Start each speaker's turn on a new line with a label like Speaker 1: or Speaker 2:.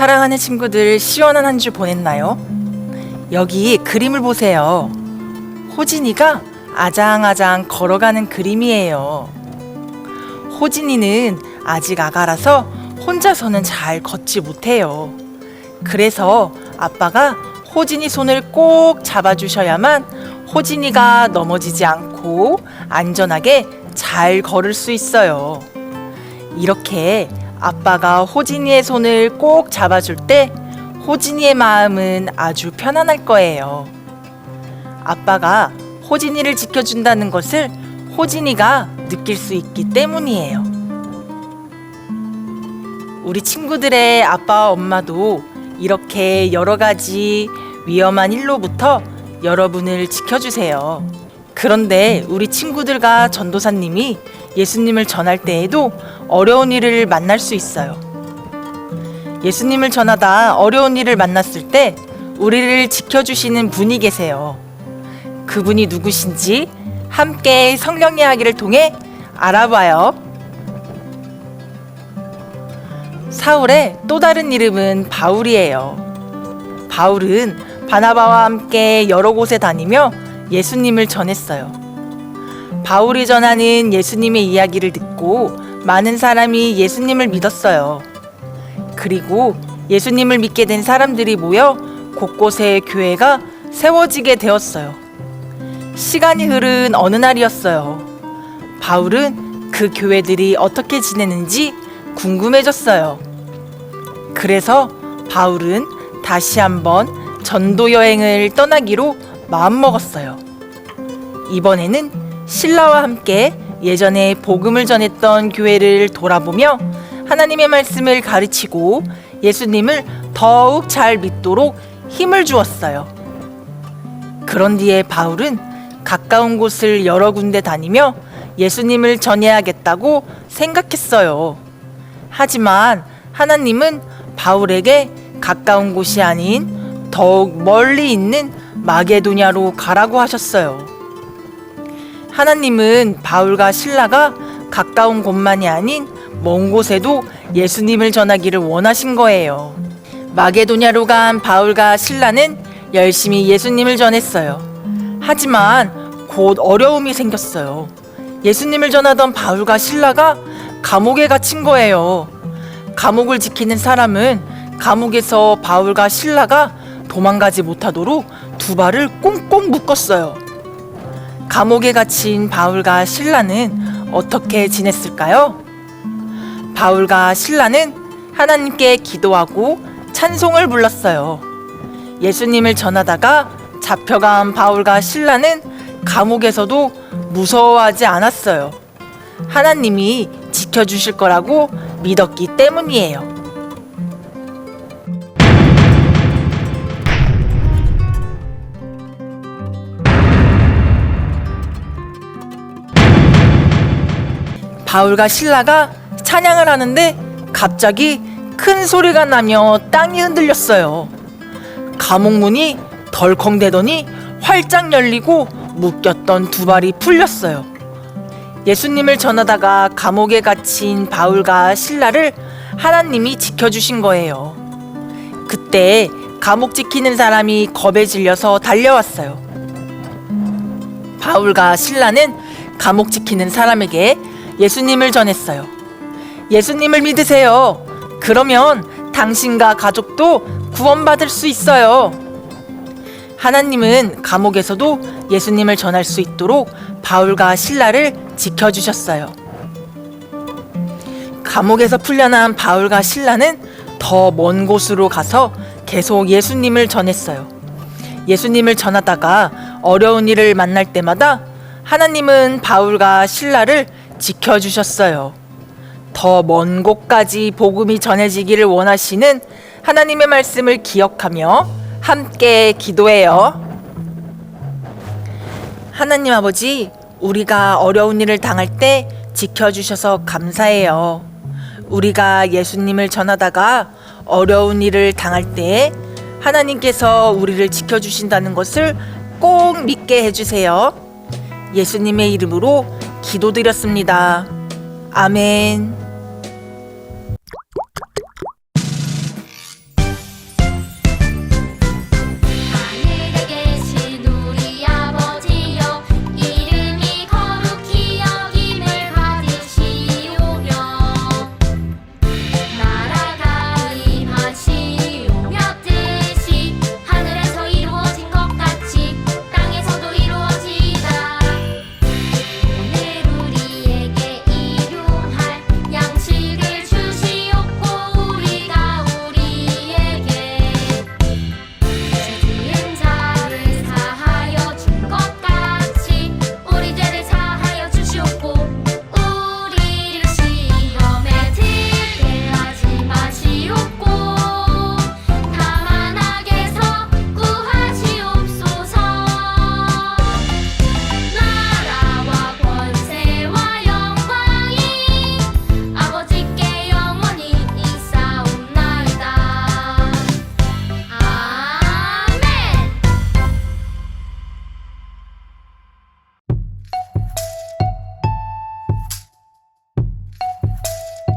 Speaker 1: 사랑하는 친구들 시원한 한 주 보냈나요? 여기 그림을 보세요. 호진이가 아장아장 걸어가는 그림이에요. 호진이는 아직 아가라서 혼자서는 잘 걷지 못해요. 그래서 아빠가 호진이 손을 꼭 잡아주셔야만 호진이가 넘어지지 않고 안전하게 잘 걸을 수 있어요. 이렇게 아빠가 호진이의 손을 꼭 잡아줄 때 호진이의 마음은 아주 편안할 거예요. 아빠가 호진이를 지켜준다는 것을 호진이가 느낄 수 있기 때문이에요. 우리 친구들의 아빠와 엄마도 이렇게 여러 가지 위험한 일로부터 여러분을 지켜주세요. 그런데 우리 친구들과 전도사님이 예수님을 전할 때에도 어려운 일을 만날 수 있어요. 예수님을 전하다 어려운 일을 만났을 때 우리를 지켜주시는 분이 계세요. 그분이 누구신지 함께 성령 이야기를 통해 알아봐요. 사울의 또 다른 이름은 바울이에요. 바울은 바나바와 함께 여러 곳에 다니며 예수님을 전했어요. 바울이 전하는 예수님의 이야기를 듣고 많은 사람이 예수님을 믿었어요. 그리고 예수님을 믿게 된 사람들이 모여 곳곳에 교회가 세워지게 되었어요. 시간이 흐른 어느 날이었어요. 바울은 그 교회들이 어떻게 지내는지 궁금해졌어요. 그래서 바울은 다시 한번 전도 여행을 떠나기로 마음먹었어요. 이번에는 신라와 함께 예전에 복음을 전했던 교회를 돌아보며 하나님의 말씀을 가르치고 예수님을 더욱 잘 믿도록 힘을 주었어요. 그런 뒤에 바울은 가까운 곳을 여러 군데 다니며 예수님을 전해야겠다고 생각했어요. 하지만 하나님은 바울에게 가까운 곳이 아닌 더욱 멀리 있는 마게도냐로 가라고 하셨어요. 하나님은 바울과 신라가 가까운 곳만이 아닌 먼 곳에도 예수님을 전하기를 원하신 거예요. 마게도냐로 간 바울과 신라는 열심히 예수님을 전했어요. 하지만 곧 어려움이 생겼어요. 예수님을 전하던 바울과 신라가 감옥에 갇힌 거예요. 감옥을 지키는 사람은 감옥에서 바울과 신라가 도망가지 못하도록 두 발을 꽁꽁 묶었어요. 감옥에 갇힌 바울과 신라는 어떻게 지냈을까요? 바울과 신라는 하나님께 기도하고 찬송을 불렀어요. 예수님을 전하다가 잡혀간 바울과 신라는 감옥에서도 무서워하지 않았어요. 하나님이 지켜주실 거라고 믿었기 때문이에요. 바울과 신라가 찬양을 하는데 갑자기 큰 소리가 나며 땅이 흔들렸어요. 감옥 문이 덜컹대더니 활짝 열리고 묶였던 두 발이 풀렸어요. 예수님을 전하다가 감옥에 갇힌 바울과 신라를 하나님이 지켜주신 거예요. 그때 감옥 지키는 사람이 겁에 질려서 달려왔어요. 바울과 신라는 감옥 지키는 사람에게 예수님을 전했어요. 예수님을 믿으세요. 그러면 당신과 가족도 구원받을 수 있어요. 하나님은 감옥에서도 예수님을 전할 수 있도록 바울과 신라를 지켜주셨어요. 감옥에서 풀려난 바울과 신라는 더 먼 곳으로 가서 계속 예수님을 전했어요. 예수님을 전하다가 어려운 일을 만날 때마다 하나님은 바울과 신라를 지켜주셨어요. 더 먼 곳까지 복음이 전해지기를 원하시는 하나님의 말씀을 기억하며 함께 기도해요. 하나님 아버지, 우리가 어려운 일을 당할 때 지켜주셔서 감사해요. 우리가 예수님을 전하다가 어려운 일을 당할 때 하나님께서 우리를 지켜주신다는 것을 꼭 믿게 해주세요. 예수님의 이름으로 기도드렸습니다. 아멘.